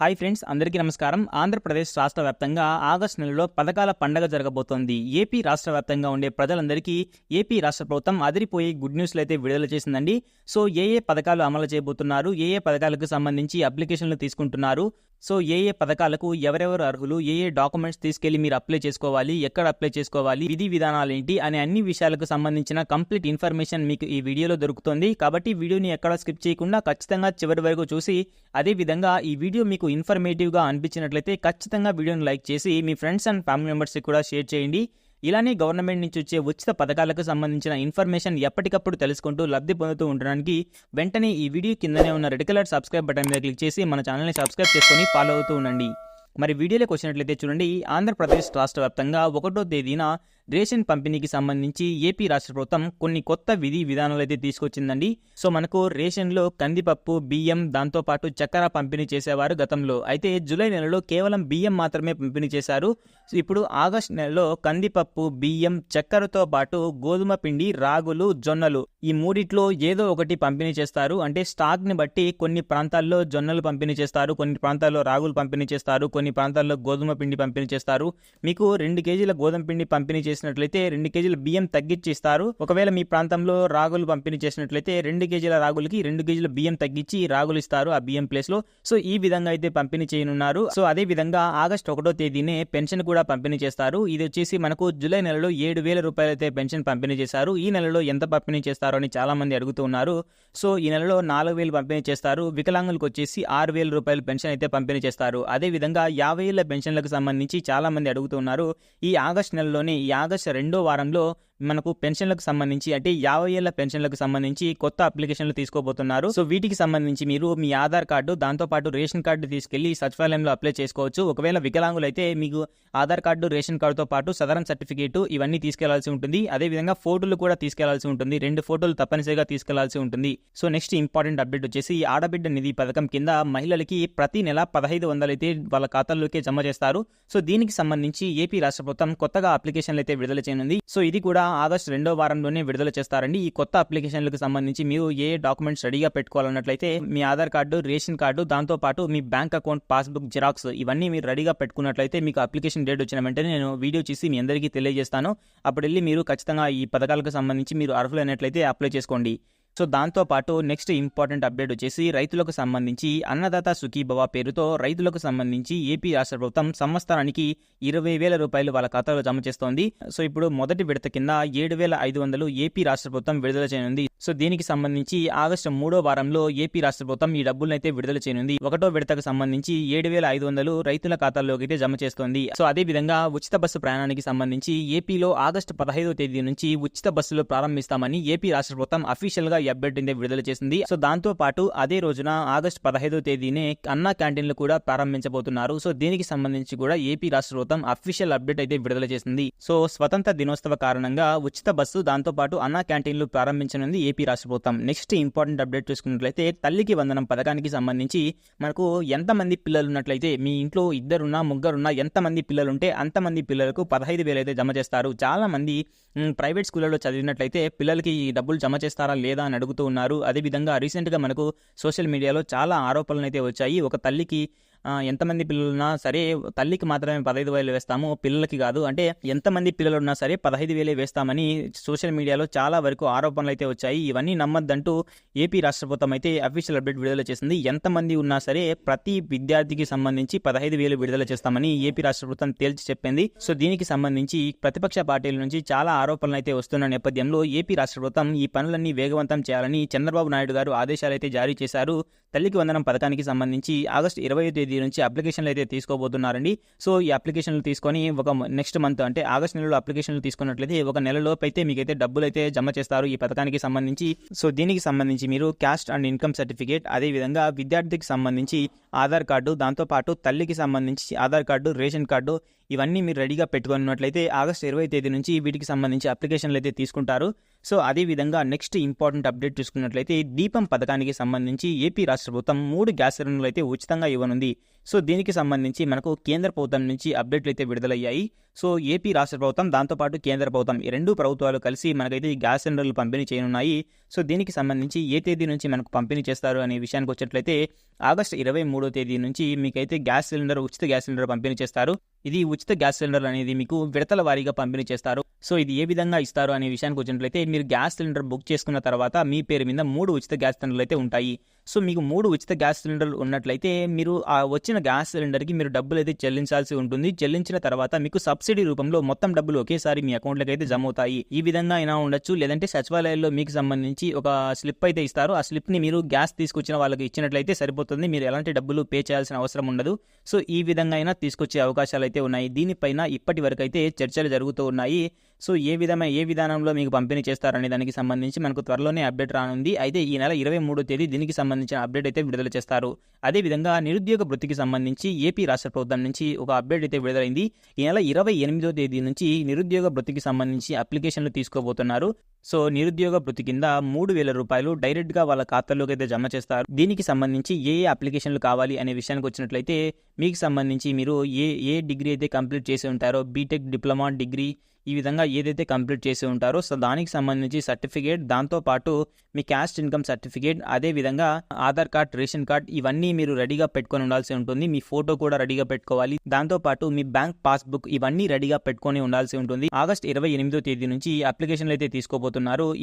Hi friends అందరికీ నమస్కారం. ఆంధ్రప్రదేశ్ రాష్ట్ర వ్యాప్తంగా ఆగస్టు నెలలో పథకాల పండగ జరగబోతోంది. ఏపీ రాష్ట్ర వ్యాప్తంగా ఉండే ప్రజలందరికీ ఏపీ రాష్ట్ర ప్రభుత్వం అదిరిపోయి గుడ్ న్యూస్లు అయితే విడుదల చేసిందండి. సో ఏ ఏ పథకాలు అమలు చేయబోతున్నారు? ఏ ఏ పథకాలకు సంబంధించి అప్లికేషన్లు తీసుకుంటున్నారు? సో ఏ ఏ పథకాలకు ఎవరెవరు అర్హులు? ఏ ఏ డాక్యుమెంట్స్ తీసుకెళ్ళి మీరు అప్లై చేసుకోవాలి? ఎక్కడ అప్లై చేసుకోవాలి? విధి విధానాలు ఏంటి? అనే అన్ని విషయాలకు సంబంధించిన కంప్లీట్ ఇన్ఫర్మేషన్ మీకు ఈ వీడియోలో దొరుకుతుంది. కాబట్టి వీడియోని ఎక్కడ స్కిప్ చేయకుండా ఖచ్చితంగా చివరి వరకు చూసి అదే విధంగా ఈ వీడియో మీకు ఇన్ఫర్మేటివ్గా అనిపించినట్లయితే ఖచ్చితంగా వీడియోని లైక్ చేసి మీ ఫ్రెండ్స్ అండ్ ఫ్యామిలీ మెంబర్స్కి కూడా షేర్ చేయండి. ఇలానే గవర్నమెంట్ నుంచి వచ్చే ఉచిత పథకాలకు సంబంధించిన ఇన్ఫర్మేషన్ ఎప్పటికప్పుడు తెలుసుకుంటూ లబ్ధి పొందుతూ ఉండడానికి వెంటనే ఈ వీడియో కిందనే ఉన్న రెడ్ కలర్ సబ్స్క్రైబ్ బటన్ మీద క్లిక్ చేసి మన ఛానల్ని సబ్స్క్రైబ్ చేసుకొని ఫాలో అవుతూ ఉండండి. మరి వీడియోలోకి వచ్చినట్లయితే చూడండి ఆంధ్రప్రదేశ్ రాష్ట్ర వ్యాప్తంగా ఒకటో తేదీన రేషన్ పంపిణీకి సంబంధించి ఏపీ రాష్ట్ర ప్రభుత్వం కొన్ని కొత్త విధి విధానాలు అయితే తీసుకొచ్చిందండి. సో మనకు రేషన్లో కందిపప్పు బియ్యం దాంతోపాటు చక్కెర పంపిణీ చేసేవారు గతంలో. అయితే జూలై నెలలో కేవలం బియ్యం మాత్రమే పంపిణీ చేశారు. సో ఇప్పుడు ఆగస్ట్ నెలలో కందిపప్పు బియ్యం చక్కెరతో పాటు గోధుమ పిండి రాగులు జొన్నలు ఈ మూడిట్లో ఏదో ఒకటి పంపిణీ చేస్తారు. అంటే స్టాక్ని బట్టి కొన్ని ప్రాంతాల్లో జొన్నలు పంపిణీ చేస్తారు కొన్ని ప్రాంతాల్లో రాగులు పంపిణీ చేస్తారు కొన్ని ప్రాంతాల్లో గోధుమ పిండి పంపిణీ చేస్తారు. మీకు రెండు కేజీల గోధుమ పిండి పంపిణీ చేసినట్లయితే రెండు కేజీల బియ్యం తగ్గించి ఇస్తారు ఒకవేళ మీ ప్రాంతంలో రాగులు పంపిణీ చేసినట్లయితే రెండు కేజీల రాగులకి రెండు కేజీల బియ్యం తగ్గించి రాగులు ఇస్తారు ఆ బియ్యం ప్లేస్లో సో ఈ విధంగా అయితే పంపిణీ చేయనున్నారు. సో అదే విధంగా ఆగస్ట్ ఒకటో తేదీనే పెన్షన్ కూడా పంపిణీ చేస్తారు. ఇది వచ్చేసి మనకు జూలై నెలలో ఏడు వేల రూపాయలు అయితే పెన్షన్ పంపిణీ చేశారు. ఈ నెలలో ఎంత పంపిణీ చేస్తారో అని చాలా మంది అడుగుతూ ఉన్నారు. సో ఈ నెలలో నాలుగు వేలు పంపిణీ చేస్తారు. వికలాంగులకు వచ్చేసి ఆరు వేల రూపాయలు పెన్షన్ అయితే పంపిణీ చేస్తారు. అదే విధంగా యాభై ఏళ్ళ పెన్షన్లకు సంబంధించి చాలా మంది అడుగుతూ ఉన్నారు. ఈ ఆగస్ట్ నెలలోనే ఈ రెండో వారంలో మనకు పెన్షన్లకు సంబంధించి అంటే యాభై ఏళ్ళ పెన్షన్లకు సంబంధించి కొత్త అప్లికేషన్లు తీసుకోబోతున్నారు. సో వీటికి సంబంధించి మీరు మీ ఆధార్ కార్డు దాంతో పాటు రేషన్ కార్డు తీసుకెళ్ళి సచివాలయంలో అప్లై చేసుకోవచ్చు. ఒకవేళ వికలాంగులు అయితే మీకు ఆధార్ కార్డు రేషన్ కార్డుతో పాటు సదరన్ సర్టిఫికేట్ ఇవన్నీ తీసుకెళ్ళాల్సి ఉంటుంది. అదే విధంగా ఫోటోలు కూడా తీసుకెళ్ళాల్సి ఉంటుంది. రెండు ఫోటోలు తప్పనిసరిగా తీసుకెళ్ళాల్సి ఉంటుంది. సో నెక్స్ట్ ఇంపార్టెంట్ అప్డేట్ వచ్చేసి ఆడబిడ్డ నిధి పథకం కింద మహిళలకి ప్రతి నెల పదహైదు వందలు అయితే వాళ్ళ ఖాతాల్లోకి జమ చేస్తారు. సో దీనికి సంబంధించి ఏపీ రాష్ట్ర ప్రభుత్వం కొత్తగా అప్లికేషన్లు అయితే విడుదల చేయనుంది. సో ఇది కూడా ఆగస్ట్ రెండో వారంలోనే విడుదల చేస్తారండి. ఈ కొత్త అప్లికేషన్లకు సంబంధించి మీరు ఏ డాక్యుమెంట్స్ రెడీగా పెట్టుకోవాలన్నట్లయితే మీ ఆధార్ కార్డు రేషన్ కార్డు దాంతో పాటు మీ బ్యాంక్ అకౌంట్ పాస్బుక్ జిరాక్స్ ఇవన్నీ మీరు రెడీగా పెట్టుకున్నట్లయితే మీకు అప్లికేషన్ డేట్ వచ్చిన వెంటనే నేను వీడియో చేసి మీ అందరికీ తెలియజేస్తాను. అప్పుడు వెళ్ళి మీరు ఖచ్చితంగా ఈ పథకాలకు సంబంధించి మీరు అర్హులైనట్లయితే అప్లై చేసుకోండి. సో దాంతో పాటు నెక్స్ట్ ఇంపార్టెంట్ అప్డేట్ వచ్చేసి రైతులకు సంబంధించి అన్నదాత సుఖీభవ పేరుతో రైతులకు సంబంధించి ఏపీ రాష్ట్ర ప్రభుత్వం సంవత్సరానికి ఇరవై వేల రూపాయలు వాళ్ళ ఖాతాలో జమ చేస్తోంది. సో ఇప్పుడు మొదటి విడత కింద ఏడు వేల ఐదు వందలు ఏపీ రాష్ట్ర ప్రభుత్వం విడుదల చేయనుంది. సో దీనికి సంబంధించి ఆగస్టు మూడో వారంలో ఏపీ రాష్ట్ర ప్రభుత్వం ఈ డబ్బులను అయితే విడుదల చేయనుంది. ఒకటో విడతకు సంబంధించి ఏడు వేల ఐదు వందలు రైతుల ఖాతాల్లోకి అయితే జమ చేస్తోంది. సో అదే విధంగా ఉచిత బస్సు ప్రయాణానికి సంబంధించి ఏపీలో ఆగస్టు పదహైదో తేదీ నుంచి ఉచిత బస్సులు ప్రారంభిస్తామని ఏపీ రాష్ట్ర ప్రభుత్వం అఫీషియల్గా ఈ అప్డేట్ విడుదల చేసింది. సో దాంతో పాటు అదే రోజున ఆగస్టు పదహైదో తేదీనే అన్నా క్యాంటీన్లు కూడా ప్రారంభించబోతున్నారు. సో దీనికి సంబంధించి కూడా ఏపీ రాష్ట్ర ప్రభుత్వం అఫీషియల్ అప్డేట్ అయితే విడుదల చేసింది. సో స్వతంత్ర దినోత్సవ కారణంగా ఉచిత బస్సు దాంతో పాటు అన్నా క్యాంటీన్లు ప్రారంభించనుంది ఏపీ రాష్ట్ర ప్రభుత్వం. నెక్స్ట్ ఇంపార్టెంట్ అప్డేట్ చూసుకున్నట్లయితే తల్లికి వందనం పథకానికి సంబంధించి మనకు ఎంతమంది పిల్లలు ఉన్నట్లయితే మీ ఇంట్లో ఇద్దరున్నా ముగ్గురున్నా ఎంతమంది పిల్లలు ఉంటే అంతమంది పిల్లలకు పదహైదు వేలు అయితే జమ చేస్తారు. చాలా మంది ప్రైవేట్ స్కూళ్ళలో చదివినట్లయితే పిల్లలకి ఈ డబ్బులు జమ చేస్తారా లేదా అని అడుగుతూ ఉన్నారు. అదేవిధంగా రీసెంట్గా మనకు సోషల్ మీడియాలో చాలా ఆరోపణలు అయితే వచ్చాయి. ఒక తల్లికి ఎంతమంది పిల్లలున్నా సరే తల్లికి మాత్రమే పదహైదు వేలు వేస్తాము పిల్లలకి కాదు. అంటే ఎంతమంది పిల్లలు ఉన్నా సరే పదహైదు వేలే వేస్తామని సోషల్ మీడియాలో చాలా వరకు ఆరోపణలు అయితే వచ్చాయి. ఇవన్నీ నమ్మద్దంటూ ఏపీ రాష్ట్ర ప్రభుత్వం అయితే అఫీషియల్ అప్డేట్ విడుదల చేసింది. ఎంతమంది ఉన్నా సరే ప్రతి విద్యార్థికి సంబంధించి పదహైదు వేలు విడుదల చేస్తామని ఏపీ రాష్ట్ర ప్రభుత్వం తేల్చి చెప్పింది. సో దీనికి సంబంధించి ప్రతిపక్ష పార్టీల నుంచి చాలా ఆరోపణలు అయితే వస్తున్న నేపథ్యంలో ఏపీ రాష్ట్ర ప్రభుత్వం ఈ పనులన్నీ వేగవంతం చేయాలని చంద్రబాబు నాయుడు గారు ఆదేశాలు అయితే జారీ చేశారు. తల్లికి వందనం పథకానికి సంబంధించి ఆగస్టు ఇరవై తేదీ నుంచి అప్లికేషన్లు అయితే తీసుకోబోతున్నారండి. సో ఈ అప్లికేషన్లు తీసుకొని ఒక నెక్స్ట్ మంత్ అంటే ఆగస్ట్ నెలలో అప్లికేషన్లు తీసుకున్నట్లయితే ఒక నెలలోపు అయితే మీకైతే డబ్బులు అయితే జమ చేస్తారు ఈ పథకానికి సంబంధించి. సో దీనికి సంబంధించి మీరు క్యాస్ట్ అండ్ ఇన్కమ్ సర్టిఫికేట్ అదేవిధంగా విద్యార్థికి సంబంధించి ఆధార్ కార్డు దాంతోపాటు తల్లికి సంబంధించి ఆధార్ కార్డు రేషన్ కార్డు ఇవన్నీ మీరు రెడీగా పెట్టుకున్నట్లయితే ఆగస్ట్ ఇరవై తేదీ నుంచి వీటికి సంబంధించి అప్లికేషన్లు అయితే తీసుకుంటారు. సో అదే విధంగా నెక్స్ట్ ఇంపార్టెంట్ అప్డేట్ చూసుకున్నట్లయితే దీపం పథకానికి సంబంధించి ఏపీ రాష్ట్ర ప్రభుత్వం మూడు గ్యాస్ సిలిండర్లు అయితే ఉచితంగా ఇవ్వనుంది. సో దీనికి సంబంధించి మనకు కేంద్ర ప్రభుత్వం నుంచి అప్డేట్లు అయితే విడుదలయ్యాయి. సో ఏపీ రాష్ట్ర ప్రభుత్వం దాంతోపాటు కేంద్ర ప్రభుత్వం ఈ రెండు ప్రభుత్వాలు కలిసి మనకైతే ఈ గ్యాస్ సిలిండర్లు పంపిణీ చేయనున్నాయి. సో దీనికి సంబంధించి ఏ తేదీ నుంచి మనకు పంపిణీ చేస్తారు అనే విషయానికి వచ్చినట్లయితే ఆగస్టు ఇరవై మూడో తేదీ నుంచి మీకైతే గ్యాస్ సిలిండర్ ఉచిత గ్యాస్ సిలిండర్ పంపిణీ చేస్తారు. ఇది ఉచిత గ్యాస్ సిలిండర్ అనేది మీకు విడతల వారీగా పంపిణీ చేస్తారు. సో ఇది ఏ విధంగా ఇస్తారు అనే విషయానికి వచ్చినట్లయితే మీరు గ్యాస్ సిలిండర్ బుక్ చేసుకున్న తర్వాత మీ పేరు మీద మూడు ఉచిత గ్యాస్ సిలిండర్లు అయితే ఉంటాయి. సో మీకు మూడు ఉచిత గ్యాస్ సిలిండర్లు ఉన్నట్లయితే మీరు ఆ వచ్చిన గ్యాస్ సిలిండర్కి మీరు డబ్బులు అయితే చెల్లించాల్సి ఉంటుంది. చెల్లించిన తర్వాత మీకు సబ్సిడీ రూపంలో మొత్తం డబ్బులు ఒకేసారి మీ అకౌంట్లోకి అయితే జమ అవుతాయి. ఈ విధంగా అయినా ఉండొచ్చు. లేదంటే సచివాలయాల్లో మీకు సంబంధించి ఒక స్లిప్ అయితే ఇస్తారు. ఆ స్లిప్ని మీరు గ్యాస్ తీసుకొచ్చిన వాళ్ళకి ఇచ్చినట్లయితే సరిపోతుంది. మీరు ఎలాంటి డబ్బులు పే చేయాల్సిన అవసరం ఉండదు. సో ఈ విధంగా అయినా తీసుకొచ్చే అవకాశాలు అయితే ఉన్నాయి. దీనిపైన ఇప్పటి వరకు అయితే చర్చలు జరుగుతూ ఉన్నాయి. సో ఏ విధమైన ఏ విధానంలో మీకు పంపిణీ చేస్తారనే దానికి సంబంధించి మనకు త్వరలోనే అప్డేట్ రానుంది. అయితే ఈ నెల ఇరవై మూడో తేదీ దీనికి సంబంధించిన అప్డేట్ అయితే విడుదల చేస్తారు. అదేవిధంగా నిరుద్యోగ వృత్తికి సంబంధించి ఏపీ రాష్ట్ర ప్రభుత్వం నుంచి ఒక అప్డేట్ అయితే విడుదలైంది. ఈ నెల ఇరవై ఎనిమిదో తేదీ నుంచి నిరుద్యోగ వృత్తికి సంబంధించి అప్లికేషన్లు తీసుకోబోతున్నారు. సో నిరుద్యోగ వృత్తి కింద మూడు వేల రూపాయలు డైరెక్ట్గా వాళ్ళ ఖాతాల్లోకి అయితే జమ చేస్తారు. దీనికి సంబంధించి ఏ ఏ అప్లికేషన్లు కావాలి అనే విషయానికి వచ్చినట్లయితే మీకు సంబంధించి మీరు ఏ ఏ డిగ్రీ అయితే కంప్లీట్ చేసి ఉంటారో బీటెక్ డిప్లొమా డిగ్రీ ఈ విధంగా ఏదైతే కంప్లీట్ చేసి ఉంటారో సో దానికి సంబంధించి సర్టిఫికేట్ దాంతోపాటు మీ క్యాస్ట్ ఇన్కమ్ సర్టిఫికేట్ అదే విధంగా ఆధార్ కార్డ్ రేషన్ కార్డ్ ఇవన్నీ మీరు రెడీగా పెట్టుకొని ఉండాల్సి ఉంటుంది. మీ ఫోటో కూడా రెడీగా పెట్టుకోవాలి. దాంతోపాటు మీ బ్యాంక్ పాస్బుక్ ఇవన్నీ రెడీగా పెట్టుకొని ఉండాల్సి ఉంటుంది. ఆగస్ట్ ఇరవై ఎనిమిదో తేదీ నుంచి అప్లికేషన్లు అయితే తీసుకోబోతున్నారు.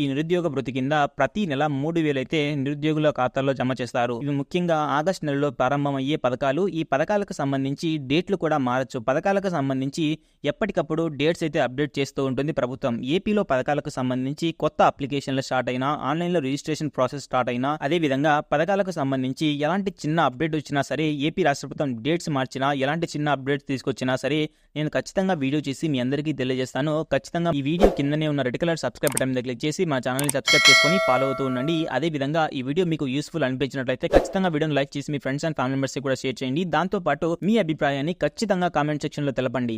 ఈ నిరుద్యోగ వృత్తి కింద ప్రతి నెల మూడు వేలు అయితే నిరుద్యోగుల ఖాతాల్లో జమ చేస్తారు. ఇవి ముఖ్యంగా ఆగస్ట్ నెలలో ప్రారంభమయ్యే పథకాలు. ఈ పథకాలకు సంబంధించి డేట్లు కూడా మారచ్చు. పథకాలకు సంబంధించి ఎప్పటికప్పుడు డేట్స్ అయితే అప్డేట్ చేస్తూ ఉంటుంది ప్రభుత్వం. ఏపీలో పథకాలకు సంబంధించి కొత్త అప్లికేషన్లు స్టార్ట్ అయినా ఆన్లైన్లో రిజిస్ట్రేషన్ ప్రాసెస్ స్టార్ట్ అయినా అదే విధంగా పథకాలకు సంబంధించి ఎలాంటి చిన్న అప్డేట్ వచ్చినా సరే ఏపీ రాష్ట్ర ప్రభుత్వం డేట్స్ మార్చినా ఎలాంటి చిన్న అప్డేట్స్ తీసుకొచ్చినా సరే నేను ఖచ్చితంగా వీడియో చేసి మీ అందరికీ తెలియజేస్తాను. ఖచ్చితంగా ఈ వీడియో కిందనే ఉన్న రెడ్ కలర్ సబ్స్క్రైబ్ బటన్ మీద క్లిక్ చేసి మా ఛానల్ని సబ్స్క్రైబ్ చేసుకొని ఫాలో అవుతూ ఉండండి. అదే విధంగా ఈ వీడియో మీకు యూస్ఫుల్ అనిపించినట్లయితే ఖచ్చితంగా వీడియోని లైక్ చేసి మీ ఫ్రెండ్స్ అండ్ ఫ్యామిలీ మెంబర్స్ కూడా షేర్ చేయండి. దాంతోపాటు మీ అభిప్రాయాన్ని ఖచ్చితంగా కామెంట్ సెక్షన్లో తెలపండి.